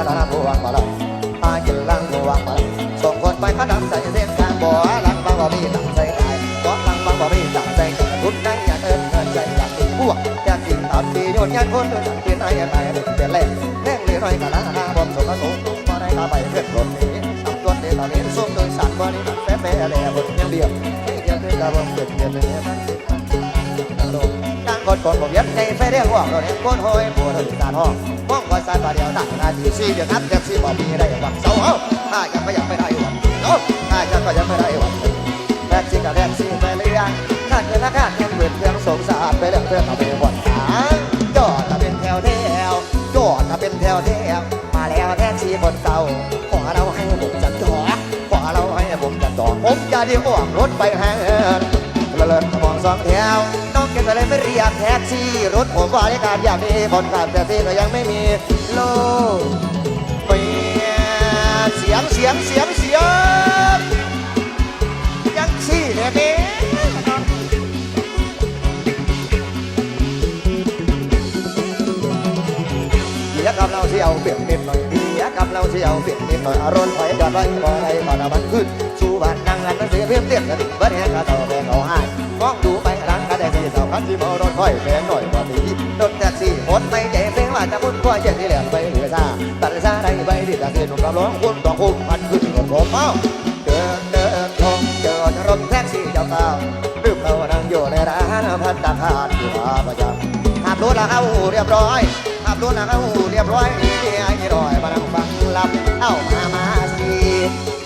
าดาบวงมาลัยหากินลังบวงมาลัยส่งคนไปขนำใส่เส้นทางบ่อลังบางบ่มีตั้งใจกายก็ลังบางบ่มีตั้งใจกายทุนนั่งอย่าเอินเอินใจอยากกินพวกอยากกินตับดีโยนยันคนโดยจังเป็นไอ้ไอ้เป็นแรกแห้งเลยน้อยกะลาบอมสมสมมาได้ตาไปเพื่อนรถนี้ตำรวจเดตาเลนส้มโดยสารบ่นี้แฝงแฝงแหล่บนยังเดียวให้เดียวด้วยกระบอกเกิดเกิดเลยมันสิมัน ตั้งคนคนผมยัดในไฟแดงว่างเราเนี่ยคนหอยปวดถึงการห้องมองคอยสายบาเดียวตั้งนาทีสี่เดือนนับแท็กซี่บอกมีได้หวังเสาเอ้าถ้ายังไม่อยากไม่ได้หวังเอ้าถ้ายังก็ยังไม่ได้หวังแท็กซี่กับแท็กซี่ไปเรื่อยข้าเงินละข้าเงินเงินเพื่อนสงสารไปเรื่องเพื่อนเอาไปบ่นหาจอดถ้าเป็นแถวแถวจอดถ้าเป็นแถวแถวมาแล้วแท็กซี่คนเก่าขอเราให้ผมจัดจอดขอเราให้ผมจัดจอดผมจะได้อ้วกรถไปแห่ละเลินมอง องแถวน้องเก็บอะไรไม่เรียกแท็กซี่รถผมบริการอยางนี้คนขับแท็กซี่ก็ยังไม่มีโลเปียเสียงเสียงเสียงเสียงยังซี่เนี่ยนี่เสียกับเราเสียวเปลี่ยนนิดหน่อยเสียกับเราเสียวเปลี่ยนนิดหน่อยอารมณ์ถอยจอดไว้บ่ได้บ่ได้มันขึ้นสู่บ้านนั่งกันมันเสียเพียงเตี้ยกันเบิดแหงกระเต่าแบงเอาให้มองดู ที่สาวคันที่เมารถค่อยแพงหน่อยกว่าทีรถแท็กซี่หมดไม่ใจเพลงว่าจะมุ่นควายเจ็ดที่เหลือไปเหลือซาตัดซาได้ไปที่ตะเกียบกับร้องคุณต้องคุ้มมันขึ้นกับผมเอ้าเดินเดินทงเจอรถแท็กซี่เจ้าเก่าลืมเรานั่งอยู่ในร้านพัตตาคารอยู่อาประจำขับรถแล้วเข้าเรียบร้อยขับรถแล้วเข้าเรียบร้อยนี่ไอ้รอยมานั่งฟังลำเอ้ามามาสิ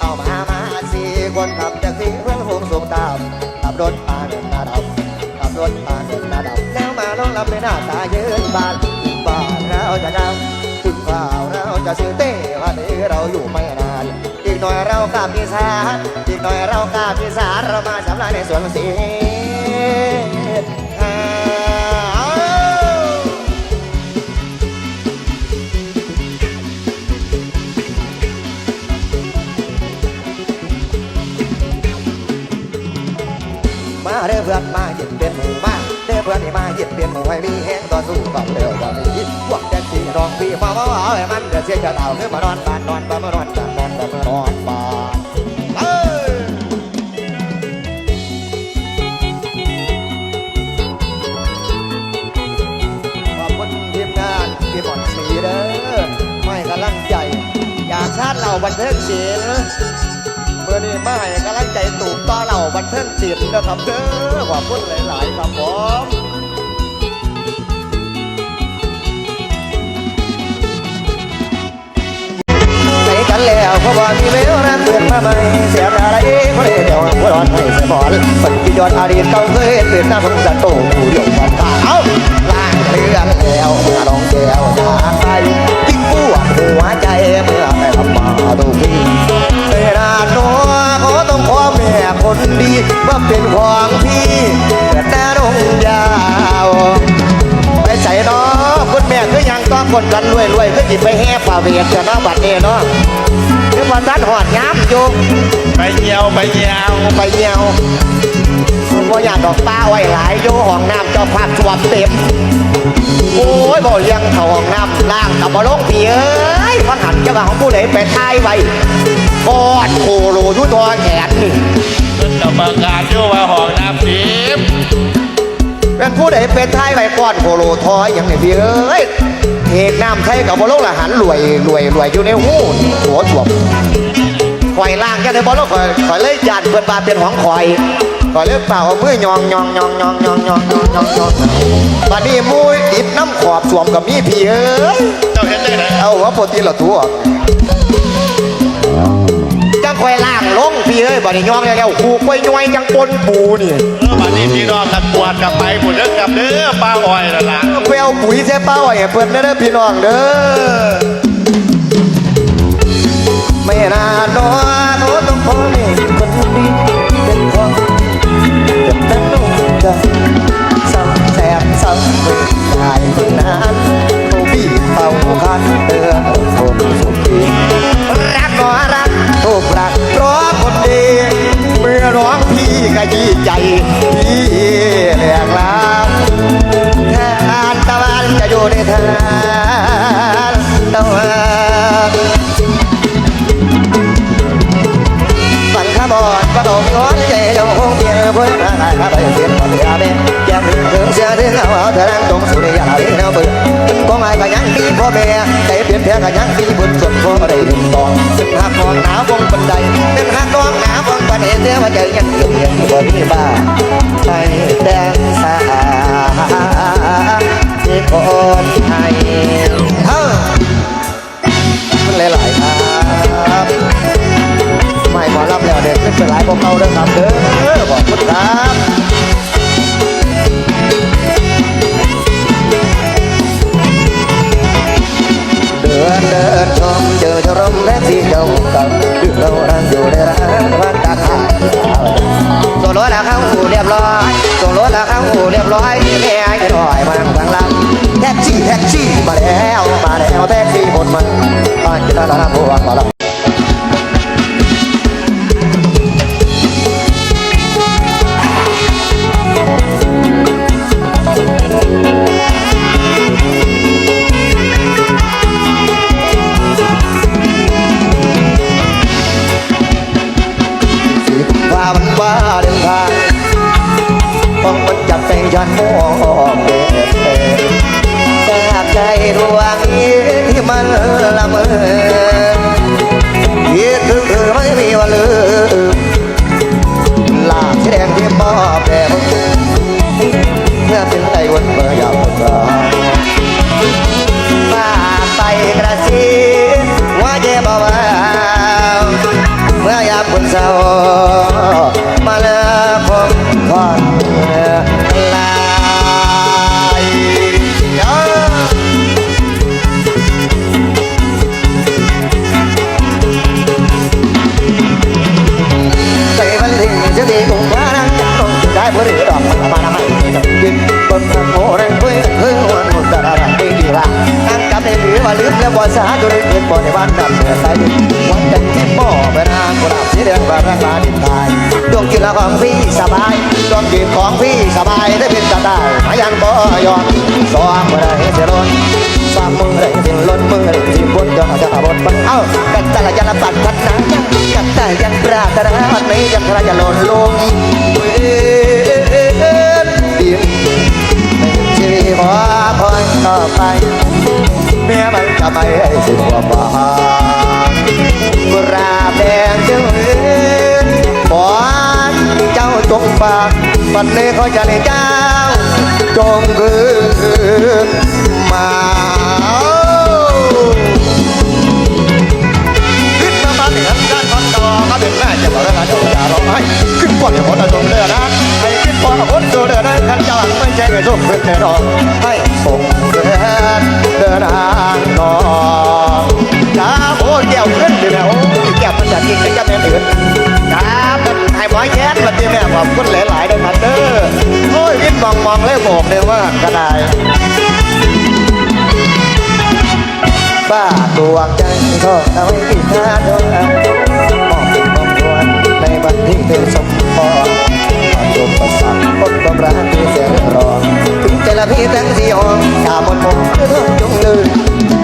เอ้ามามาสิคนขับแท็กซี่เพื่อนผมสูงตามขับรถ รถมาเดินหน้าดำแล้วมาลองรับในหน้าตาเยินบานถึงบ้านเราจะดำถึงบ่าวเราจะซื้อเต้วันนี้เราอยู่ไม่นาน อีกหน่อยเรากลับอีสานอีกหน่อยเรากลับอีสานเรามาสำลักในสวนสี มาเด้อเพื่อนมาหยิบเป็นหมู่มานเด้อเพื่อนนี่มาเหยิบเป็นหมู่ให้มีแห้งต่อสู้กับเร็วกว่านี้พวกแท็กซี่รองพี่มาว่าว่าให้มันเดือดเสียจะเต่าขึ้นมานอนบ้านนอนบ้านมานอนบ้านนอนบ้านมานอนบ้านพี่บอลสีเด้อไม่กำลังใจ อยากชาติเหล่าบันเทิงศิลป์เมื่อนี้มาให้กำลังใจตูบต่อเหล่าบันเทิงศิลป์นะครับเด้อขอบคุณหลายๆครับผมกันแล้วเพราะว่ามีเวลรักเกิดมาใหม่เสียอะไรเพราะเดียวหัวร้อนให้สมอนมันที่ยอดอาดีตเก่าเคยเตือนหน้าผมจะโตผู้เดียววันตาเอ้าล่างเรื่องแล้วมาลองแก้วจากไปทิ้งปวดหัวใจเมื่อไปทำมาก ว่าเป็นของพี่เกิดหน้าดงยาวไปใส่เนาะคุณแม่คือยังต้องคนกันรวยรวยๆคือจิไปแห่ป่าเวียดกันเนาะบัดนี้เนาะคือวันนั้นหอดย้ำอยู่ไปเหี่ยวไปเหี่ยวไปเหี่ยวว่าอยากดอกตาไว้หลายอยู่ห้องน้ำเจ้าภาพสวมเต็มโอ้ยบ่เลี้ยงเขาห้องน้ำล่างกับบ่ลงผีเอ้ยฟังหันเจ้าของผู้ใดไปทายไว้กอดโคโลอยุทอแขนนี่ มันจะประกาศอยู่ว่าห้องน้ำทิพย์เป็นผู้ใดเป็นไทยไว้กอดโคโลทอยอย่างนี้พี่เอ้ยเหตุน้ำไทยกับบ่ลงละหันรวยรวยรวยอยู่ในหูหัวถ่วมข่อยล่างแค่ในบอลแล้วข่อยข่อยเลยยันเพื่อนบาเป็นของข่อยข่อยเลยเปล่าเอามือยองยองยองยองยองยองยองยองยองบัดนี้มุ้ยติดน้ำขอบสวมกับมีพี่เอ้ยเจ้าเห็นได้ไหนเอาหัวโปรตีนละตัว เอ้ยบัดนี้ยองแล้วๆขู่กล้วยย้อยจังปนปูนี่เออวันนี้พี่น้องกันกวดกลับไปหมดเด้อกลับเด้อป้าอ้อยนั่นล่ะไปเอาปุ๋ยเส้เป้าไอ้เพิ่นเด้อพี่น้องเด้อไม่นานนอนโน้ต้องพอนี่คนดีเป็นของเจ็บนั้นลงใจซ้ำแสบซ้ำมือหายคนนั้นเขาบีบเป่าคันเตือนคนสุขี ใจ งย้อนใจเจ้าคงเพียงเพื่อนอะไรข้าไปเสียนก่อนเสียเบนแก้มถึงถึงเสียถึงเอาเอาเธอนั่งตรงสุริยาเรื่องเบื่อก็ไม่ก็ยังมีพ่อแม่ใจเปลี่ยนแปลงก็ยังมีบุญส่วนพ่อได้ถึงตองซึ่งหักนองหนาวงบันไดเป็นหักนองหนาวงบันไดเสียว่าใจยังเกี่ยวเกี่ยวบ่มีบ้าใจแดงสาที่คนไทย เด็กขึ้นเป็นหลายพวกเขาเด้อครับเด้อบอกคุณครับเดินเดินชมเจอชรมและสีเจ้ากับคือเรานั่งอยู่ในร้านวัดตาขาส่งรถล้วเข้าหูเรียบร้อยส่งรถล้วเข้าหูเรียบร้อยนี่แม่ไอ้หน่อยมาทางลังแท็กซี่แท็กซี่มาแล้วมาแล้วแท็กซี่หมดมันบ้านจะได้รับพวกมาแล้ว ดวงนี้ที่มันละเมอคิดถึงเธอไม่มีวันลืมลาบสีแดงที่มอบแด่เมื่อเป็นไอ้วันเมื่อยามเมื่อมาไปกระซิบว่าเจ็บเบาเมื่อยามคนเศร้ามาเลิกคงทอด ว่าสาดูเลยเกิดบ่ในบ้านดำเนื้อใสวันจันที่บ่เวลากุหลาบสีแดงบานรักลาดินทายดวงกินละของพี่สบายดวงกินของพี่สบายได้เป็นตาตายมายังบ่ยอมสองมือไรเสียล้นสามมือไรสิ้นล้นมือไรสิ้นบนจะจะบนบังเอ้ากันต่ละยันปัดพัดนังกันแต่ยังปราตนาวันนี้ยังใครจะหล่นลงเวรดินไม่ ชีวิตขอพอยต่อไปเมียมันจะไม่ให้สิ้นความหวังกุหลาบแดงจึงเห็นขอเจ้าจงฝากปันนี้เขาจะเลยเจ้า จงคืน ม่ใช่อนน่นอนให้ส่งเดินเดินทางนอนจ้าโอ้แก้วขึ้นดิแม่โอ้แก้วมันจะกินก็จะแม่เดือดครับให้หมอแย้มมาที่แม่ขอบคุณหลายๆด้วยครับเด้อโอ้ยยิ้มมองมองๆเลยบอกเลยว่ากระไดบ้าดวงใจทอดเอาที่หน้าดวงมอบเป็นมองดวนในวันที่เธอสมพรความจมประสาทคนความรัะพี่ตั้งสี่ห้องตาบนมุมคือเธอจงลืม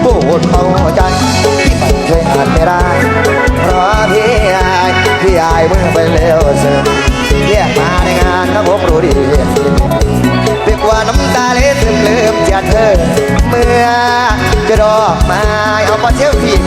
พูดเข้าใจที่ไม่เคยอ่านไม่ได้เพราะพี่อายพี่อายเมื่อไปเร็วเสริมแยกมาในงานนะผมรู้ดีเรียกว่าน้ำตาเล็ดลืมลืมจะเธอ เมื่อจะดอกไม้เอามาเที่ยวที่